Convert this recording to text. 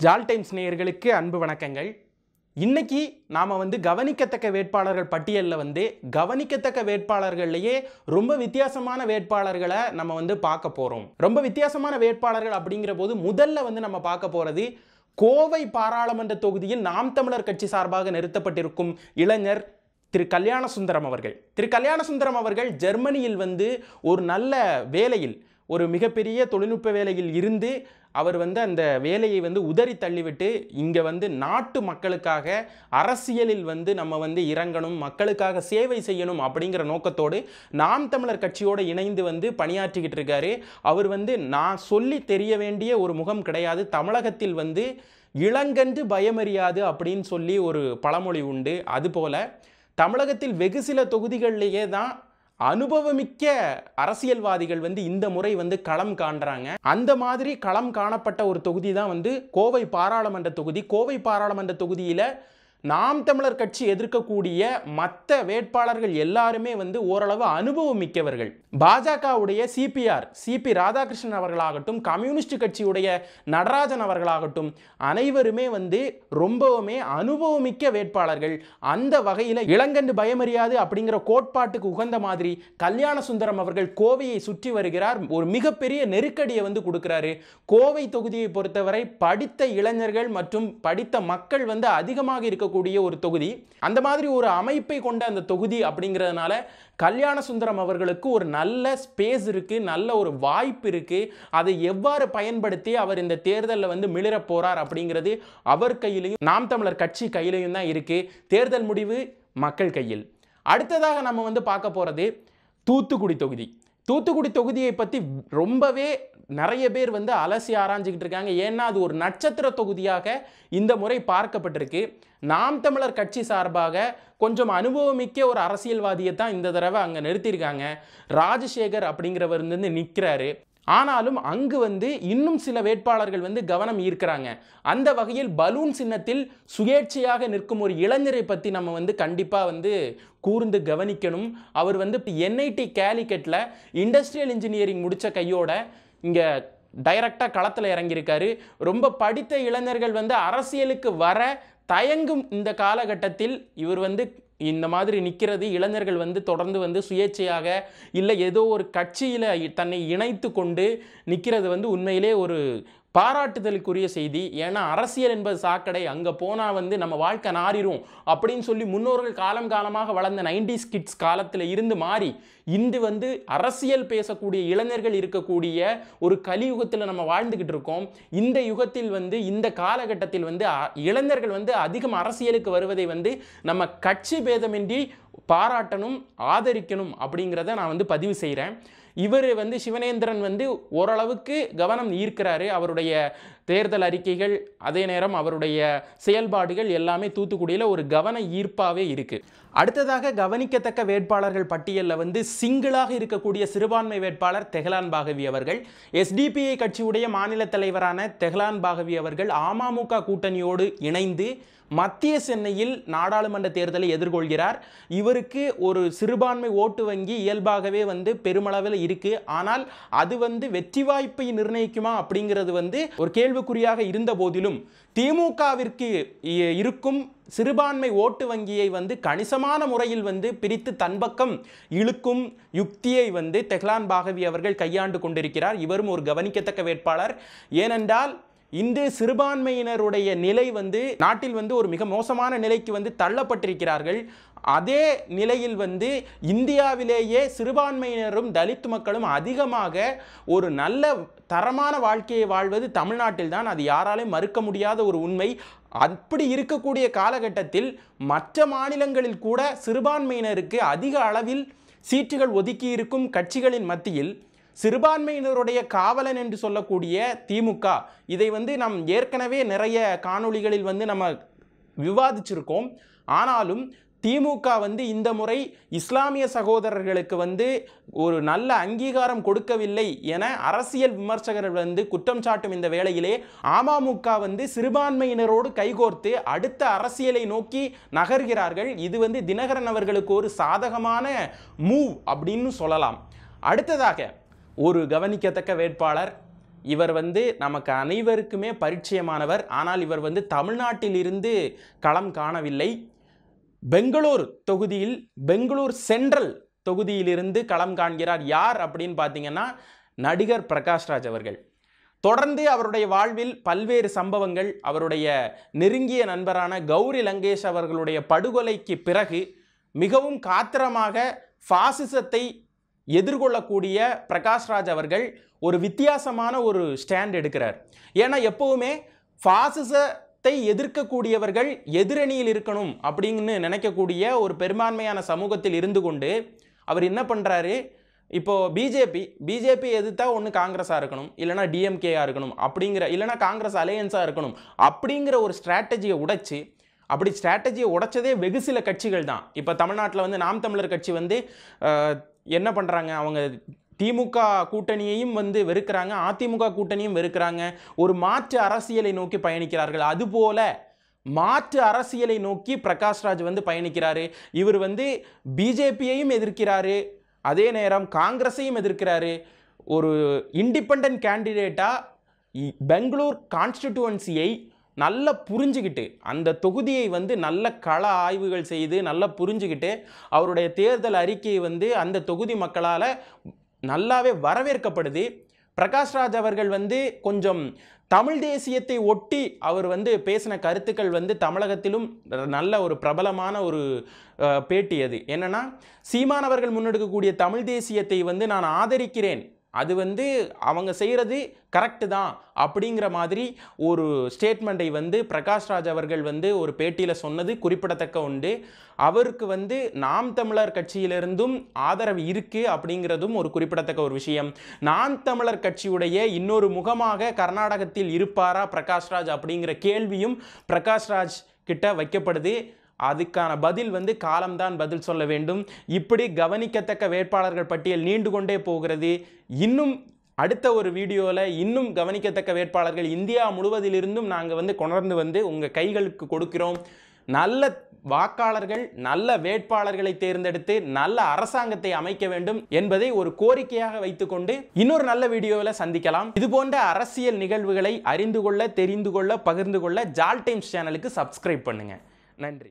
ஜால் times நேயர்களுக்கு அன்பு வணக்கங்கள். இன்னைக்கு நாம் வந்து கவனிக்கத்தக்க வேட்பாளர்கள் பட்டியலில் வந்து கவனிக்கத்தக்க வேட்பாளர்கள்லேயே ரொம்ப வித்தியாசமான வேட்பாளர்களை நம்ம வந்து பார்க்க போகிறோம் ரொம்ப வித்தியாசமான வேட்பாளர்கள் அப்படிங்கிற போது முதல்ல வந்து நம்ம பார்க்க போகிறது கோவை பாராளுமன்ற தொகுதியில் நாம் தமிழர் கட்சி சார்பாக நிறுத்தப்பட்டிருக்கும் இளைஞர் திரு கல்யாண சுந்தரம் அவர்கள். திரு கல்யாண சுந்தரம் அவர்கள் ஜெர்மனியில் வந்து ஒரு நல்ல வேலையில் ஒரு மிகப்பெரிய தொழில்நுட்ப வேலையில் இருந்து அவர் வந்து அந்த வேலையை வந்து உதறி தள்ளிவிட்டு இங்கே வந்து நாட்டு மக்களுக்காக அரசியலில் வந்து நம்ம வந்து இறங்கணும் மக்களுக்காக சேவை செய்யணும் அப்படிங்கிற நோக்கத்தோடு நாம் தமிழர் கட்சியோடு இணைந்து வந்து பணியாற்றிக்கிட்டு இருக்காரு. அவர் வந்து நான் சொல்லி தெரிய வேண்டிய ஒரு முகம் கிடையாது. தமிழகத்தில் வந்து இளங்கன்று பயமறியாது அப்படின்னு சொல்லி ஒரு பழமொழி உண்டு. அதுபோல தமிழகத்தில் வெகு சில தொகுதிகளிலேயே தான் அனுபவமிக்க அரசியல்வாதிகள் வந்து இந்த முறை வந்து களம் காண்றாங்க. அந்த மாதிரி களம் காணப்பட்ட ஒரு தொகுதி தான் வந்து கோவை பாராளுமன்ற தொகுதி. கோவை பாராளுமன்ற தொகுதியில நாம் தமிழர் கட்சி எதிர்க்கக்கூடிய மற்ற வேட்பாளர்கள் எல்லாருமே வந்து ஓரளவு அனுபவம் மிக்கவர்கள். பாஜகவுடைய சிபிஆர் சிபி ராதாகிருஷ்ணன் அவர்களாகட்டும் கம்யூனிஸ்ட் கட்சியுடைய நடராஜன் அவர்களாகட்டும் அனைவருமே வந்து ரொம்பவுமே அனுபவமிக்க வேட்பாளர்கள். அந்த வகையில் இளங்கண்டு பயமறியாது அப்படிங்கிற கோட்பாட்டுக்கு உகந்த மாதிரி கல்யாண சுந்தரம் அவர்கள் கோவையை சுற்றி வருகிறார். ஒரு மிகப்பெரிய நெருக்கடியை வந்து கொடுக்கிறாரு. கோவை தொகுதியை பொறுத்தவரை படித்த இளைஞர்கள் மற்றும் படித்த மக்கள் வந்து அதிகமாக இருக்கக்கூடிய ஒரு தொகுதி. அந்த மாதிரி ஒரு அமைப்பை கொண்ட அந்த தொகுதி அப்படிங்கிறதுனால கல்யாண சுந்தரம் அவர்களுக்கு ஒரு நல்ல ஸ்பேஸ் இருக்கு நல்ல ஒரு வாய்ப்பு இருக்கு. அதை எவ்வாறு பயன்படுத்தி அவர் இந்த தேர்தலில் வந்து மிளிர போறார் அப்படிங்கிறது அவர் கையிலையும் நாம் தமிழர் கட்சி கையிலையும் தான் இருக்கு. தேர்தல் முடிவு மக்கள் கையில். அடுத்ததாக நம்ம வந்து பார்க்க போறது தூத்துக்குடி தொகுதி. தூத்துக்குடி தொகுதியை பற்றி ரொம்பவே நிறைய பேர் வந்து அலசி ஆராய்ஞ்சிக்கிட்டு இருக்காங்க. ஏன்னா அது ஒரு நட்சத்திர தொகுதியாக இந்த முறை பார்க்கப்பட்டிருக்கு. நாம் தமிழர் கட்சி சார்பாக கொஞ்சம் அனுபவமிக்க ஒரு அரசியல்வாதியை தான் இந்த தடவை அங்கே நிறுத்தியிருக்காங்க. ராஜசேகர் அப்படிங்கிறவர் வந்து நிற்கிறாரு ஆனாலும் அங்கு வந்து இன்னும் சில வேட்பாளர்கள் வந்து கவனம் ஈர்க்கிறாங்க. அந்த வகையில் பலூன் சின்னத்தில் சுயேட்சையாக நிற்கும் ஒரு இளைஞரை பற்றி நம்ம வந்து கண்டிப்பாக வந்து கூர்ந்து கவனிக்கணும். அவர் வந்து என்ஐடி கேலிக்கெட்டில் இண்டஸ்ட்ரியல் இன்ஜினியரிங் முடித்த கையோட இங்கே டைரக்டாக களத்தில் இறங்கியிருக்காரு. ரொம்ப படித்த இளைஞர்கள் வந்து அரசியலுக்கு வர தயங்கும் இந்த காலகட்டத்தில் இவர் வந்து இந்த மாதிரி நிற்கிறது இளைஞர்கள் வந்து தொடர்ந்து வந்து சுயேட்சையாக இல்லை ஏதோ ஒரு கட்சியில் தன்னை இணைத்து கொண்டு நிற்கிறது வந்து உண்மையிலே ஒரு பாராட்டுதலுக்குரிய செய்தி ஏன்னா அரசியல் என்பது சாக்கடை. அங்கே போனால் வந்து நம்ம வாழ்க்கை நாரிரும் அப்படின்னு சொல்லி முன்னோர்கள் காலம் காலமாக வளர்ந்த நைன்டிஸ் கிட்ஸ் காலத்தில் இருந்து மாறி இன்று வந்து அரசியல் பேசக்கூடிய இளைஞர்கள் இருக்கக்கூடிய ஒரு கலியுகத்தில் நம்ம வாழ்ந்துக்கிட்டு இருக்கோம். இந்த யுகத்தில் வந்து இந்த காலகட்டத்தில் வந்து அ- இளைஞர்கள் வந்து அதிகம் அரசியலுக்கு வருவதை வந்து நம்ம கட்சி பேதமின்றி பாராட்டணும் ஆதரிக்கணும் அப்படிங்கிறத நான் வந்து பதிவு செய்கிறேன் இவர் வந்து சிவனேந்திரன் வந்து ஓரளவுக்கு கவனம் ஈர்க்கிறாரு. அவருடைய தேர்தல் அறிக்கைகள் அதே நேரம் அவருடைய செயல்பாடுகள் எல்லாமே தூத்துக்குடியில் ஒரு கவன ஈர்ப்பாகவே இருக்குது அடுத்ததாக கவனிக்கத்தக்க வேட்பாளர்கள் பட்டியலில் வந்து சிங்கிளாக இருக்கக்கூடிய சிறுபான்மை வேட்பாளர் தெஹலான் பாகவி அவர்கள் எஸ்டிபிஐ கட்சியுடைய மாநில தலைவரான தெஹலான் பாகவி அவர்கள் அமமுக கூட்டணியோடு இணைந்து மத்திய சென்னையில் நாடாளுமன்ற தேர்தலை எதிர்கொள்கிறார். இவருக்கு ஒரு சிறுபான்மை ஓட்டு வங்கி இயல்பாகவே வந்து பெருமளவில் இருக்குது ஆனால் அது வந்து வெற்றி வாய்ப்பை நிர்ணயிக்குமா அப்படிங்கிறது வந்து ஒரு கேள்வி கேள்விக்குறியாக இருந்த போதிலும் திமுகவிற்கு இருக்கும் சிறுபான்மை ஓட்டு வங்கியை வந்து கணிசமான முறையில் வந்து பிரித்து தன்பக்கம் இழுக்கும் யுக்தியை வந்து தெஹ்லான் பாகவி அவர்கள் கையாண்டு கொண்டிருக்கிறார். இவரும் ஒரு கவனிக்கத்தக்க வேட்பாளர். ஏனென்றால் இன்று சிறுபான்மையினருடைய நிலை வந்து நாட்டில் வந்து ஒரு மிக மோசமான நிலைக்கு வந்து தள்ளப்பட்டிருக்கிறார்கள். அதே நிலையில் வந்து இந்தியாவிலேயே சிறுபான்மையினரும் தலித் மக்களும் அதிகமாக ஒரு நல்ல தரமான வாழ்க்கையை வாழ்வது தமிழ்நாட்டில் தான். அது யாராலையும் மறுக்க முடியாத ஒரு உண்மை. அப்படி இருக்கக்கூடிய காலகட்டத்தில் மற்ற மாநிலங்களில் கூட சிறுபான்மையினருக்கு அதிக அளவில் சீட்டுகள் ஒதுக்கி இருக்கும் கட்சிகளின் மத்தியில் சிறுபான்மையினருடைய காவலன் என்று சொல்லக்கூடிய திமுக இதை வந்து நாம் ஏற்கனவே நிறைய காணொளிகளில் வந்து நம்ம விவாதிச்சிருக்கோம். ஆனாலும் திமுக வந்து இந்த முறை இஸ்லாமிய சகோதரர்களுக்கு வந்து ஒரு நல்ல அங்கீகாரம் கொடுக்கவில்லை என அரசியல் விமர்சகர்கள் வந்து குற்றம் சாட்டும் இந்த வேளையிலே அமமுக வந்து சிறுபான்மையினரோடு கைகோர்த்து அடுத்த அரசியலை நோக்கி நகர்கிறார்கள். இது வந்து தினகரன் அவர்களுக்கு ஒரு சாதகமான மூவ் அப்படின்னு சொல்லலாம். அடுத்ததாக ஒரு கவனிக்கத்தக்க வேட்பாளர். இவர் வந்து நமக்கு அனைவருக்குமே பரிச்சயமானவர். ஆனால் இவர் வந்து தமிழ்நாட்டிலிருந்து களம் காணவில்லை. பெங்களூர் தொகுதியில் பெங்களூர் சென்ட்ரல் தொகுதியிலிருந்து களம் காண்கிறார் யார் அப்படின்னு பார்த்தீங்கன்னா நடிகர் பிரகாஷ்ராஜ் அவர்கள். தொடர்ந்து அவருடைய வாழ்வில் பல்வேறு சம்பவங்கள் அவருடைய நெருங்கிய நண்பரான கௌரி லங்கேஷ் அவர்களுடைய படுகொலைக்கு பிறகு மிகவும் காத்திரமாக ஃபாசிசத்தை எதிர்கொள்ளக்கூடிய பிரகாஷ்ராஜ் அவர்கள் ஒரு வித்தியாசமான ஒரு ஸ்டாண்ட் எடுக்கிறார். ஏன்னா எப்போவுமே பாசிசத்தை எதிர்க்கக்கூடியவர்கள் எதிரணியில் இருக்கணும் அப்படின்னு நினைக்கக்கூடிய ஒரு பெரும்பான்மையான சமூகத்தில் இருந்து கொண்டு அவர் என்ன பண்ணுறாரு இப்போது பிஜேபி பிஜேபி எதிர்த்தா ஒன்று காங்கிரஸாக இருக்கணும் இல்லைனா டிஎம்கேயாக இருக்கணும் அப்படிங்கிற இல்லைனா காங்கிரஸ் அலையன்ஸாக இருக்கணும் அப்படிங்கிற ஒரு ஸ்ட்ராட்டஜியை உடைச்சி அப்படி ஸ்ட்ராட்டஜியை உடைச்சதே வெகு சில கட்சிகள் தான். இப்போ தமிழ்நாட்டில் வந்து நாம் தமிழர் கட்சி வந்து என்ன பண்ணுறாங்க அவங்க திமுக கூட்டணியையும் வந்து வெறுக்கிறாங்க அதிமுக கூட்டணியும் வெறுக்கிறாங்க. ஒரு மாற்று அரசியலை நோக்கி பயணிக்கிறார்கள். அதுபோல மாற்று அரசியலை நோக்கி பிரகாஷ்ராஜ் வந்து பயணிக்கிறாரு. இவர் வந்து பிஜேபியையும் எதிர்க்கிறாரு. அதே நேரம் காங்கிரஸையும் எதிர்க்கிறாரு. ஒரு இண்டிபெண்ட் கேண்டிடேட்டாக பெங்களூர் கான்ஸ்டிடுவன்சியை நல்லா புரிஞ்சுக்கிட்டு அந்த தொகுதியை வந்து நல்ல கள ஆய்வுகள் செய்து நல்லா புரிஞ்சுக்கிட்டு அவருடைய தேர்தல் அறிக்கையை வந்து அந்த தொகுதி மக்களால் நல்லாவே வரவேற்கப்படுது. பிரகாஷ்ராஜ் அவர்கள் வந்து கொஞ்சம் தமிழ் தேசியத்தை ஒட்டி அவர் வந்து பேசின கருத்துக்கள் வந்து தமிழகத்திலும் நல்ல ஒரு பிரபலமான ஒரு பேட்டி அது. என்னென்னா சீமானவர்கள் முன்னெடுக்கக்கூடிய தமிழ் தேசியத்தை வந்து நான் ஆதரிக்கிறேன். அது வந்து அவங்க செய்கிறது கரெக்டு தான் அப்படிங்கிற மாதிரி ஒரு ஸ்டேட்மெண்ட்டை வந்து பிரகாஷ்ராஜ் அவர்கள் வந்து ஒரு பேட்டியில் சொன்னது குறிப்பிடத்தக்க உண்டு. அவருக்கு வந்து நாம் தமிழர் கட்சியிலிருந்தும் ஆதரவு இருக்குது அப்படிங்கிறதும் ஒரு குறிப்பிடத்தக்க ஒரு விஷயம். நாம் தமிழர் கட்சியுடைய இன்னொரு முகமாக கர்நாடகத்தில் இருப்பாரா பிரகாஷ்ராஜ் அப்படிங்கிற கேள்வியும் பிரகாஷ்ராஜ் கிட்ட வைக்கப்படுது. அதுக்கான பதில் வந்து காலம்தான் பதில் சொல்ல வேண்டும். இப்படி கவனிக்கத்தக்க வேட்பாளர்கள் பட்டியல் நீண்டு கொண்டே போகிறது. இன்னும் அடுத்த ஒரு வீடியோவில் இன்னும் கவனிக்கத்தக்க வேட்பாளர்கள் இந்தியா முழுவதிலிருந்தும் நாங்கள் வந்து கொணர்ந்து வந்து உங்கள் கைகளுக்கு கொடுக்கிறோம். நல்ல வாக்காளர்கள் நல்ல வேட்பாளர்களை தேர்ந்தெடுத்து நல்ல அரசாங்கத்தை அமைக்க வேண்டும் என்பதை ஒரு கோரிக்கையாக வைத்துக்கொண்டு இன்னொரு நல்ல வீடியோவில் சந்திக்கலாம். இது போன்ற அரசியல் நிகழ்வுகளை அறிந்து கொள்ள தெரிந்து கொள்ள பகிர்ந்து கொள்ள ஜால் டைம்ஸ் சேனலுக்கு சப்ஸ்கிரைப் பண்ணுங்கள் நன்றி.